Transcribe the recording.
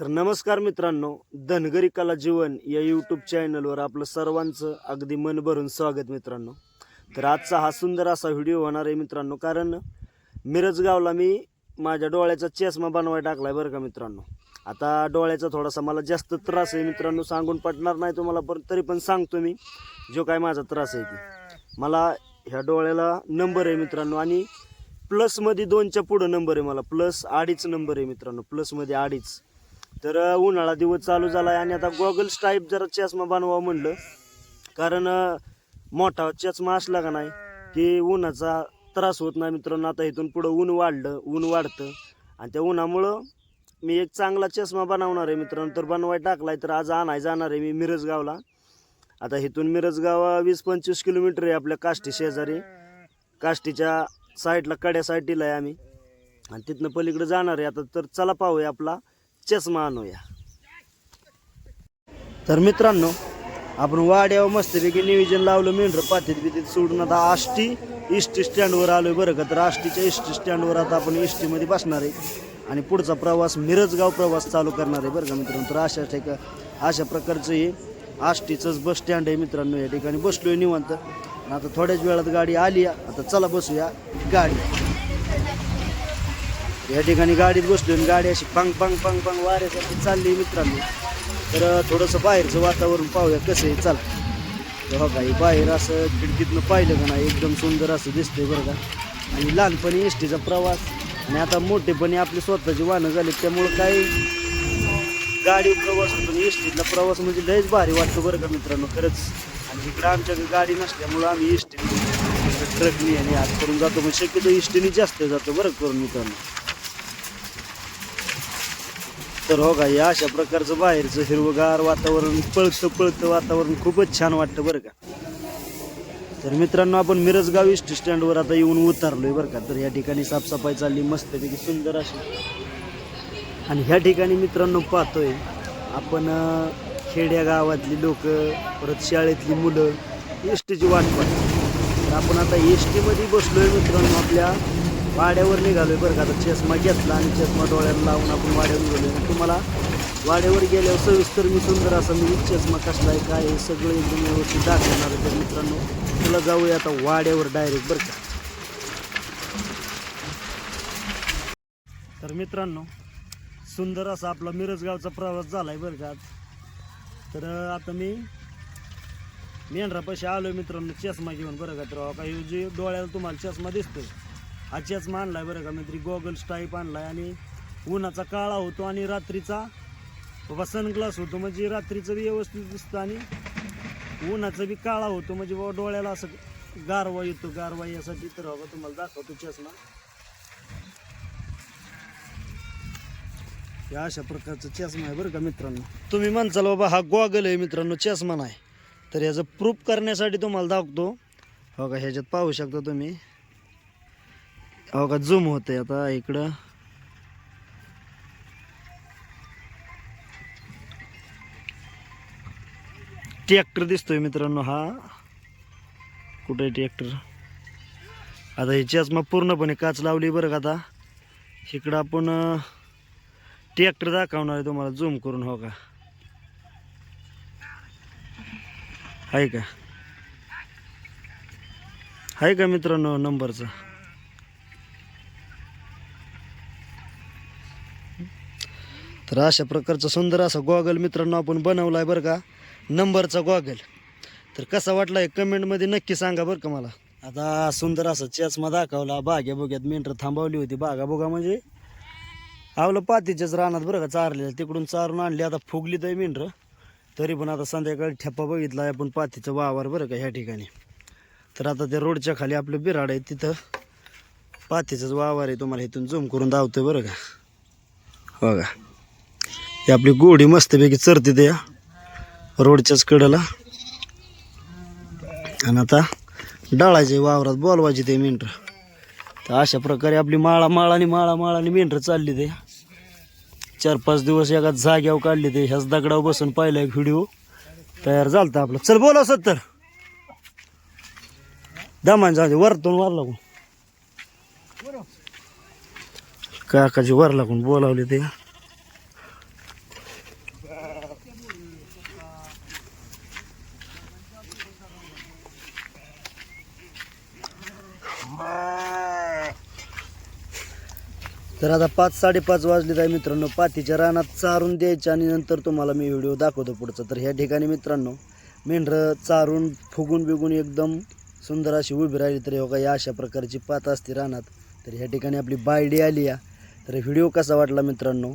तर नमस्कार मित्रांनो धनगरी कला जीवन या यूट्यूब चॅनलवर आपलं सर्वांचं अगदी मन भरून स्वागत मित्रांनो. तर आजचा हा सुंदर असा व्हिडिओ होणार आहे मित्रांनो कारण मिरजगावला मी माझ्या डोळ्याचा चष्मा बनवायला टाकलाय बरं का मित्रांनो. आता डोळ्याचा थोडासा मला जास्त त्रास आहे मित्रांनो सांगून पटणार नाही तुम्हाला पण तरी पण सांगतो मी जो काय माझा त्रास आहे ती. मला ह्या डोळ्याला नंबर आहे मित्रांनो आणि प्लसमध्ये दोनच्या पुढं नंबर आहे मला प्लस अडीच नंबर आहे मित्रांनो प्लसमध्ये अडीच. तर उन्हाळा दिवस चालू झाला आहे आणि आता गॉगल्स टाईप जरा चष्मा बनवा म्हणलं. कारण मोठा चष्मा असला का नाही की उन्हाचा त्रास होत नाही मित्रांनो. आता इथून पुढं ऊन वाढलं ऊन वाढतं. आणि त्या उन्हामुळं मी एक चांगला चष्मा बनवणार आहे मित्रांनो. तर बनवाय टाकलाय तर आज आणाय जाणार आहे मी मिरजगावला. आता इथून मिरजगाव वीस पंचवीस किलोमीटर आहे आपल्या काष्टी शेजारी. काष्टीच्या साईडला कड्या साईडला आहे आम्ही. आणि तिथनं पलीकडे जाणार आहे. आता तर चला पाहूया आपला चष्मा आणूया तर मित्रांनो आपण वाड्यावर मस्तपैकी नियोजन लावलं मेंढर पातीत बितीत सोडून आता आष्टी इष्टी स्टँडवर आलोय बरं का. तर आष्टीच्या इष्टी स्टँडवर आता आपण इष्टीमध्ये बसणार आहे. आणि पुढचा प्रवास मिरजगाव प्रवास चालू करणार आहे बरं का मित्रांनो. तर अशा ठिका अशा प्रकारचं हे आष्टीचंच बस स्टँड आहे मित्रांनो या ठिकाणी. बसलोय निवांत. आता थोड्याच वेळात गाडी आली आहे. आता चला बसूया गाडी या ठिकाणी गाडीत बसलो आणि गाडी अशी पंग पंग पंग पंग वाऱ्यासारखी चालली मित्रांनो. तर थोडंसं बाहेरचं वातावरण पाहूया कसं आहे. चाल. बघा बाहेर असं खिडकीतनं पाहिलं का नाही एकदम सुंदर असं दिसतंय बरं का. आणि लहानपणी एस टीचा प्रवास आणि आता मोठेपणी आपली स्वतःची वाहनं झाली त्यामुळं काही गाडी प्रवास होतो एस टीतला प्रवास म्हणजे लयच भारी वाटतो बरं का मित्रांनो खरंच. आणि इकडं आमच्याकडे गाडी नसल्यामुळं आम्ही एस टी ट्रकनी आणि आज करून जातो पण शक्यतो एस टीने जास्त जातो बरं करून मित्रांनो. तर हो का या अशा प्रकारचं बाहेरचं हिरवगार वातावरण पळतं पळतं वातावरण खूपच छान वाटतं बरं का. तर मित्रांनो आपण मिरजगाव इस्ट स्टँडवर आता येऊन उतरलोय बरं का. तर या ठिकाणी साफसफाई चालली मस्तपैकी सुंदर अशी. आणि ह्या ठिकाणी मित्रांनो पाहतोय आपण खेड्या गावातली लोक परत शाळेतली मुलं एस टीची वाट पाहतो तर आपण आता एस टीमध्ये बसलोय मित्रांनो आपल्या वाड्यावर निघालो बरं का. आता चष्मा घेतला आणि चष्मा डोळ्याला लावून आपण वाड्यावर गेलो आणि तुम्हाला वाड्यावर गेल्यावर सविस्तर मी सुंदर असा मी चष्मा कसला आहे काय आहे सगळं एकदम व्यवस्थित दाखवणार तर मित्रांनो तुला जाऊया आता वाड्यावर डायरेक्ट बरं का. तर मित्रांनो सुंदर असा आपला मिरजगावचा प्रवास झालाय बरं का. तर आता मी मेंढरापाशी आलो मित्रांनो चष्मा घेऊन बरं का. तर काही जे डोळ्याला तुम्हाला चष्मा दिसतोय. हा चष्मा आणलाय बरं का मित्री. गॉगल्स टाईप आणलाय आणि उन्हाचा काळा होतो आणि रात्रीचा बाबा सनग्लास होतो. म्हणजे रात्रीचं बी व्यवस्थित दिसतं आणि उन्हाचा बी काळा होतो. म्हणजे बाबा डोळ्याला असं गारवा येतो. गारवा यासाठी तर बाबा तुम्हाला दाखवतो चष्मा. या अशा प्रकारचा चष्मा आहे बरं का मित्रांनो. तुम्ही म्हणचाल बाबा हा गॉगल आहे मित्रांनो चष्मा नाही. तर ह्याचं प्रूफ करण्यासाठी तुम्हाला दाखवतो. हो का ह्याच्यात पाहू शकता तुम्ही. हो का झूम होतंय आता इकडं? ट्रॅक्टर दिसतोय मित्रांनो हा. कुठे ट्रॅक्टर आता ह्याच्याच चष्मा पूर्णपणे काच लावली बरं का आता. इकडं आपण ट्रॅक्टर दाखवणार आहे तुम्हाला झूम करून हो का? आहे का? आहे का मित्रांनो नंबरचा? तर अशा प्रकारचा सुंदर असा गॉगल मित्रांनो आपण बनवला आहे बरं का? नंबरचा गॉगल. तर कसा वाटला आहे कमेंटमध्ये नक्की सांगा बरं का मला. आता सुंदर असा चष्मा दाखवला बाग्या बोग्यात मेंढर थांबवली होती. बागा बोगा म्हणजे आवलं पातीच्याच रानात बरं का चारलेलं. तिकडून चारून आणली आता फुगली तर मेंढरं तरी पण आता संध्याकाळी ठेप्पा बघितला आपण पातीचं वावर बरं का ह्या ठिकाणी. तर आता त्या रोडच्या खाली आपलं बिराड आहे तिथं पातीचंच वावर आहे. तुम्हाला इथून झूम करून धावतोय बरं का. हो का ही आपली गोडी मस्तपैकी चरते ते रोडच्याच कडेला. आणि आता डाळायचे वावरात बोलवायचे ते मेंढर. तर अशा प्रकारे आपली माळा माळाने माळा माळाने मेंढर चालली ते चार पाच दिवस एका जाग्यावर काढले ते. ह्याच दगडावर बसून पाहिला एक व्हिडिओ. तयार झालता आपला. चल बोला सत्तर. दमान जाऊ दे वरतून वर लागून. काकाची वर लागून बोलावले ते तर आता पाच साडेपाच वाजले आहे मित्रांनो. पातीच्या रानात चारून द्यायचे आणि नंतर तुम्हाला मी व्हिडिओ दाखवतो पुढचा. तर ह्या ठिकाणी मित्रांनो मेंढरं चारून फुगून बिगून एकदम सुंदर अशी उभी राहिली तर हो का या अशा प्रकारची पात असते रानात. तर ह्या ठिकाणी आपली बायडी आली या. तर व्हिडिओ कसा वाटला मित्रांनो?